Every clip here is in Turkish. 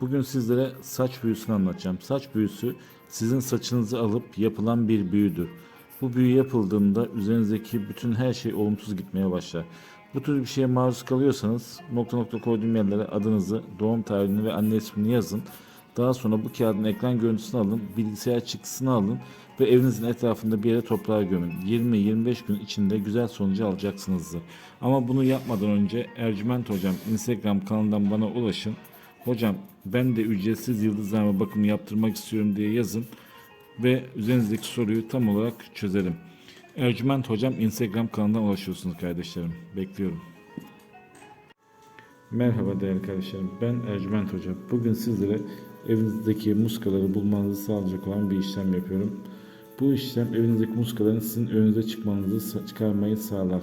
Bugün sizlere saç büyüsünü anlatacağım. Saç büyüsü sizin saçınızı alıp yapılan bir büyüdür. Bu büyü yapıldığında üzerinizdeki bütün her şey olumsuz gitmeye başlar. Bu tür bir şeye maruz kalıyorsanız nokta nokta koyduğum yerlere adınızı, doğum tarihini ve anne ismini yazın. Daha sonra bu kağıdın ekran görüntüsünü alın, bilgisayar çıktısını alın ve evinizin etrafında bir yere toprağa gömün. 20-25 gün içinde güzel sonucu alacaksınızdır. Ama bunu yapmadan önce Ercüment Hocam Instagram kanalından bana ulaşın. Hocam ben de ücretsiz yıldızlarma bakımı yaptırmak istiyorum diye yazın ve üzerinizdeki soruyu tam olarak çözelim. Ercüment Hocam Instagram kanalından ulaşıyorsunuz kardeşlerim. Bekliyorum. Merhaba değerli kardeşlerim. Ben Ercüment Hoca. Bugün sizlere evinizdeki muskaları bulmanızı sağlayacak olan bir işlem yapıyorum. Bu işlem evinizdeki muskaların sizin önünüze çıkmanızı çıkarmayı sağlar.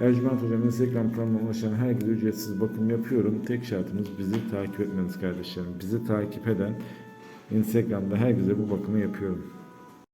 Ercüment Hocam Instagram kanalına ulaşan herkese ücretsiz bakım yapıyorum. Tek şartımız bizi takip etmeniz kardeşlerim. Bizi takip eden Instagram'da herkese bu bakımı yapıyorum.